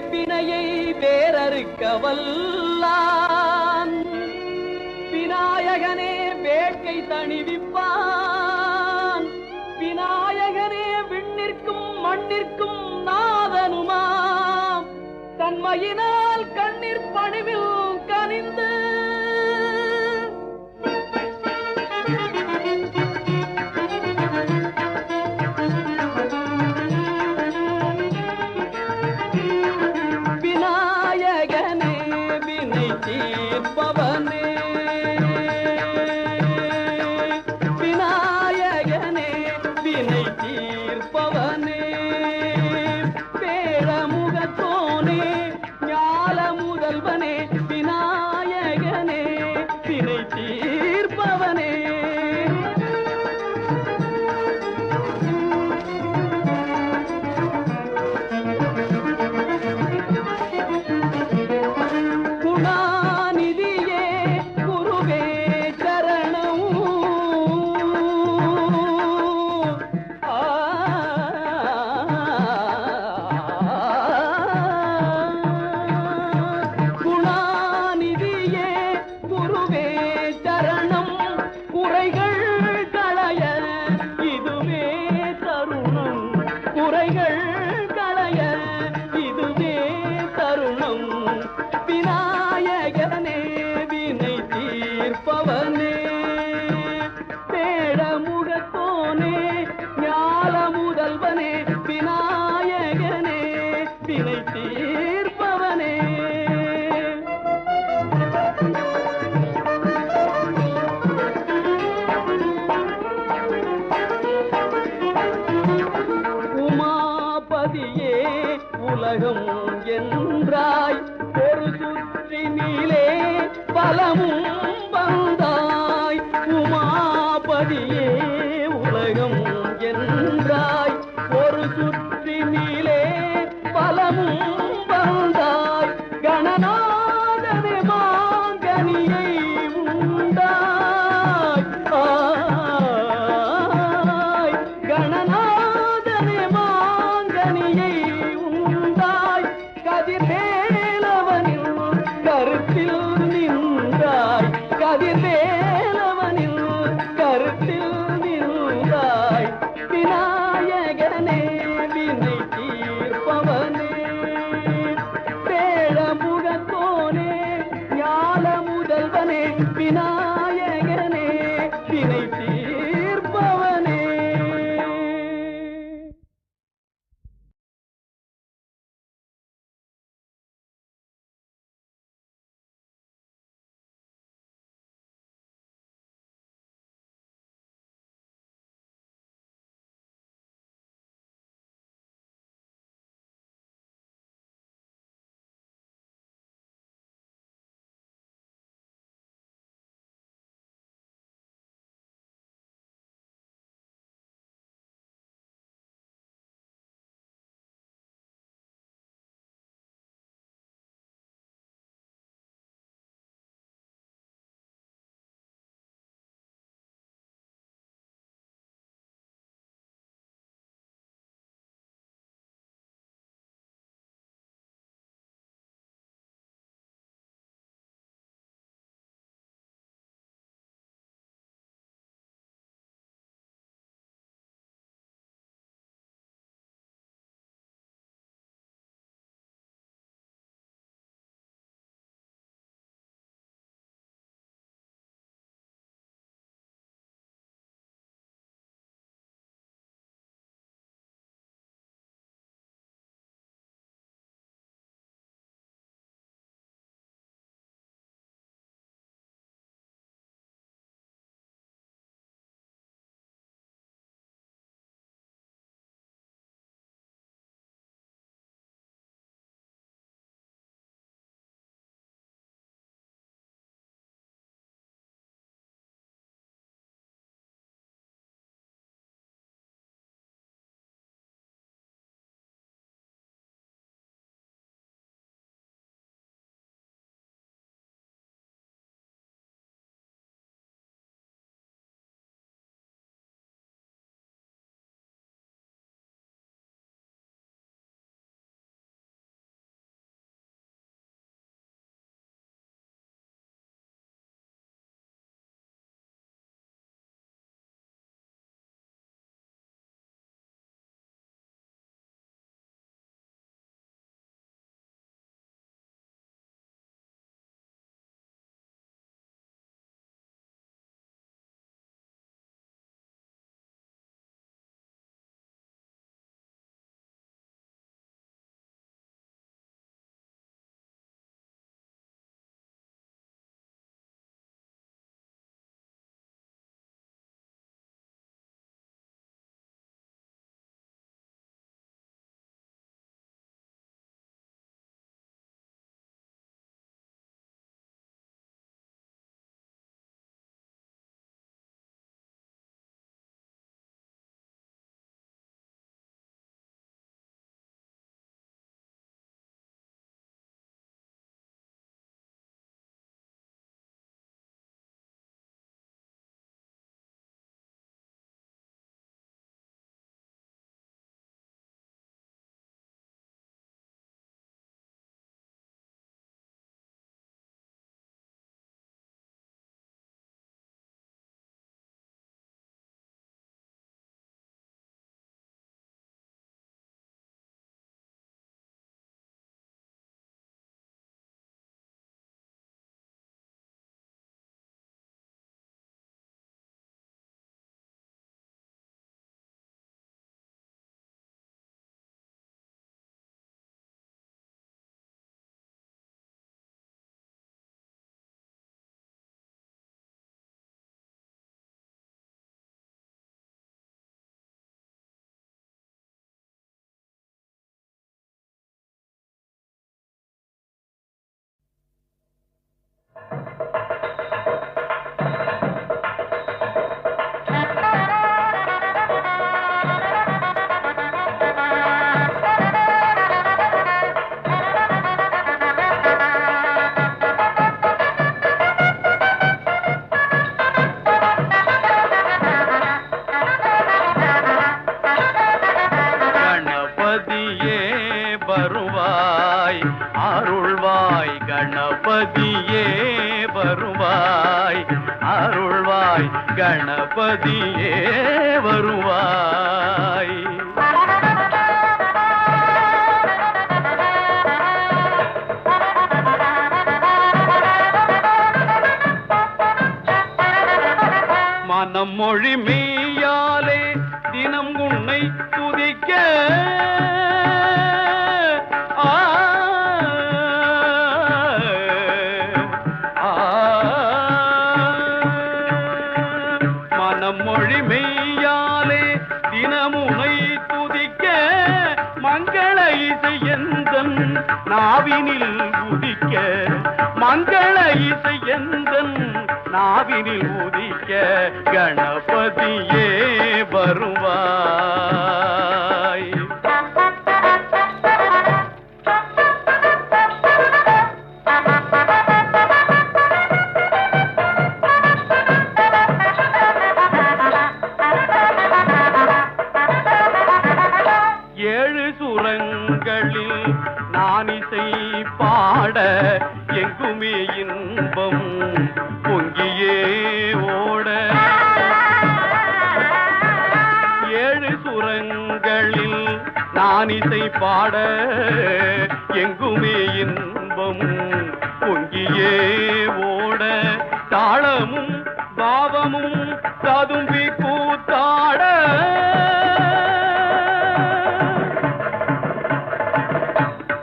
பிணையை வேறறுக்க வல்லான் விநாயகனே வேட்கை தணிவிப்பான். விநாயகனே விண்ணிற்கும் மண்ணிற்கும் நாதனுமாம். தன்மையினால் கண்ணீர் பணிவில் மனம் மொழி மெய்யாலே தினம் உன்னை துதிக்க. மனம் மொழி மெய்யாலே தினம் உன்னை துதிக்க. மங்கள இசை எந்தன் நாவினில் நாவினில் உதிக்க கணபதியே வருவாய் பாவமும் ததும்பி கூத்தாட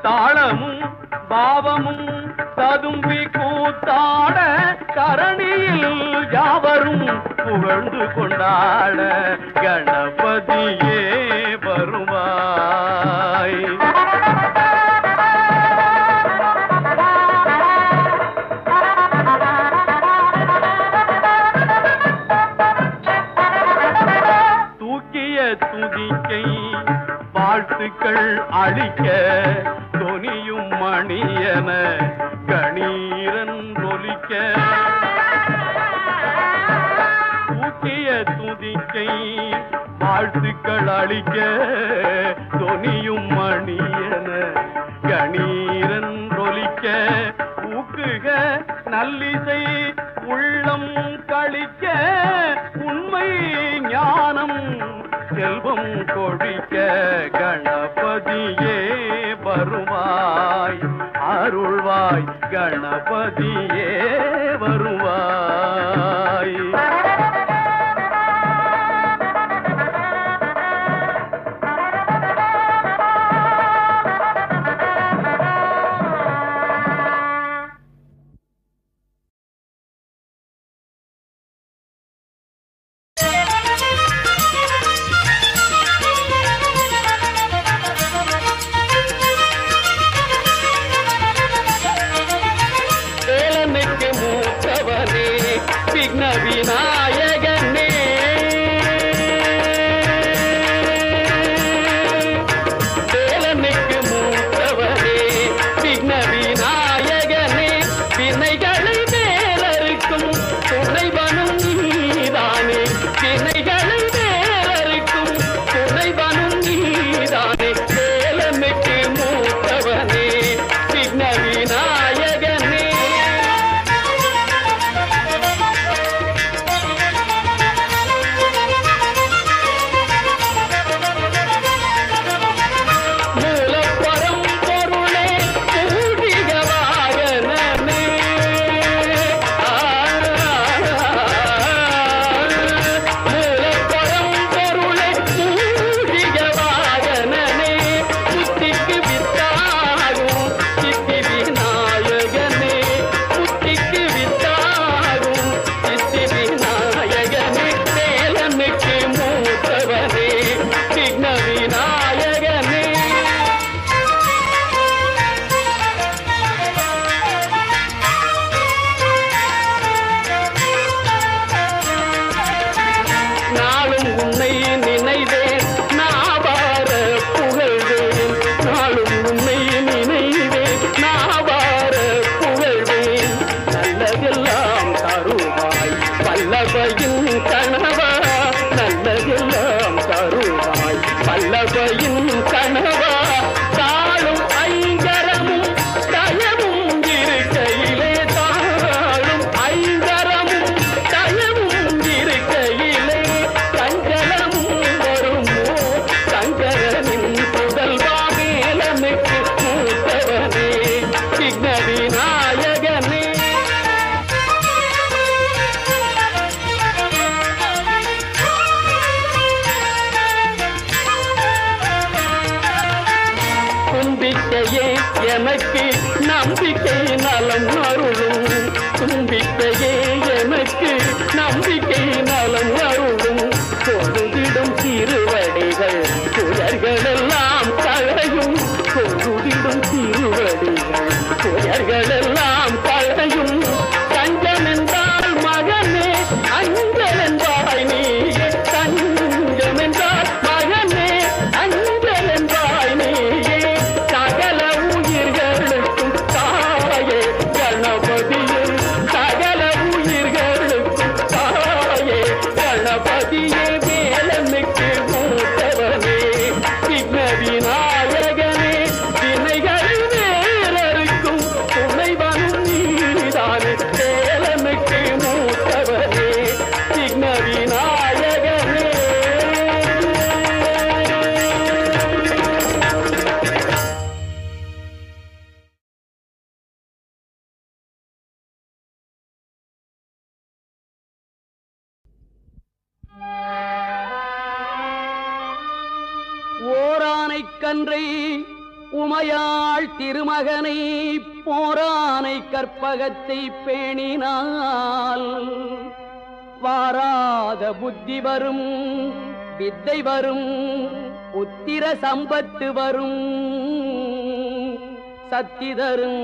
தாளமும் பாவமும் ததும்பி கூத்தாட கரணியில் யாவரும் புகழ்ந்து கொண்டாட. கணபதியே. மணியன கணீரன் ஒலிக்க தூக்கிய துதிக்கை வாழ்த்துக்கள் அளிக்க தொனியும் மணியன கணீரன் ஒலிக்க ஊக்குக நல்லிசை உள்ளம் கழிக்க உண்மை ஞானம் செல்வம் கொழிக்க கணபதியே வருவாய். அருள்வாய் கணபதியே மகனை போரானை கற்பகத்தை பேணினால் வாராத புத்தி வரும் வித்தை வரும் உத்திர சம்பத்து வரும். சக்தி தரும்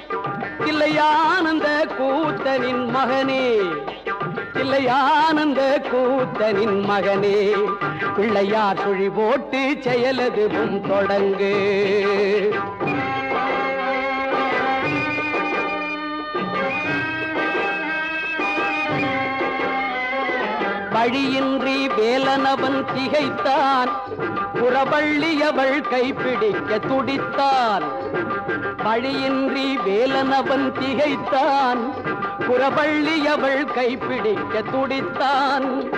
இல்லையானந்த கூத்தனின் மகனே. இல்லையானந்த கூத்தனின் மகனே. பிள்ளையார் சுழி போட்டு செயலதுவும் தொடங்கு. வழியின்றி வேலனவன் திகைத்தான். புறவள்ளியவள் கைப்பிடிக்க துடித்தான். வழியின்றி வேலனவன் திகைத்தான். புறவள்ளியவள் கைப்பிடிக்க துடித்தான்.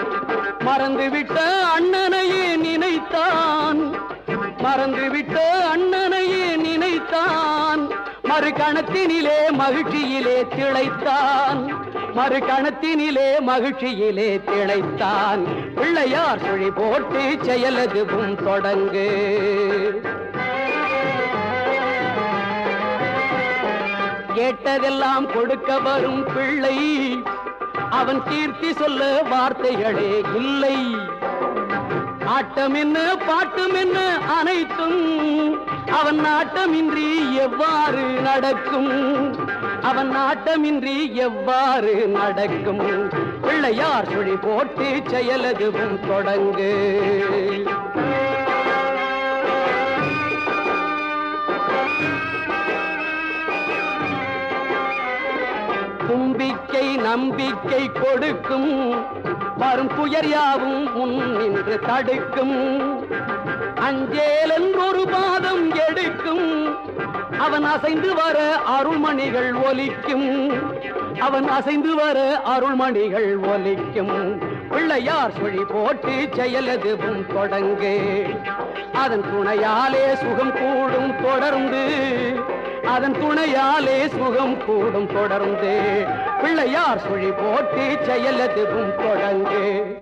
மறந்துவிட்ட அண்ணனையே நினைத்தான். மறந்துவிட்ட அண்ணனையே நினைத்தான். மறு கணத்தினிலே மகிழ்ச்சியிலே திளைத்தான். மறு கணத்தினிலே மகிழ்ச்சியிலே திளைத்தான். பிள்ளையார் சுழி போட்டு செயலதுவும் தொடங்கு. கேட்டதெல்லாம் கொடுக்க வரும் பிள்ளை. அவன் கீர்த்தி சொல்ல வார்த்தைகளே இல்லை. ஆட்டம் என்ன பாட்டம் என்ன அனைத்தும் அவன் நாட்டமின்றி எவ்வாறு நடக்கும்? அவன் நாட்டமின்றி எவ்வாறு நடக்கும்? பிள்ளையார் சுழி போட்டு செயலதுவும் தொடங்கு. தும்பிக்கை நம்பிக்கை கொடுக்கும். வரும் புயர் யாவும் முன் நின்று தடுக்கும். அஞ்சேலன் ஒரு பாதம் எடுக்கும். அவன் அசைந்து வர அருள்மணிகள் ஒலிக்கும். அவன் அசைந்து வர அருள்மணிகள் ஒலிக்கும். பிள்ளையார் சுழி போட்டு செயலதுவும் தொடங்கு. அதன் துணையாலே சுகம் கூடும் தொடர்ந்து. அதன் துணையாலே சுகம் கூடும் தொடர்ந்து. பிள்ளையார் சுழி போட்டு செயலதுவும் தொடங்கு.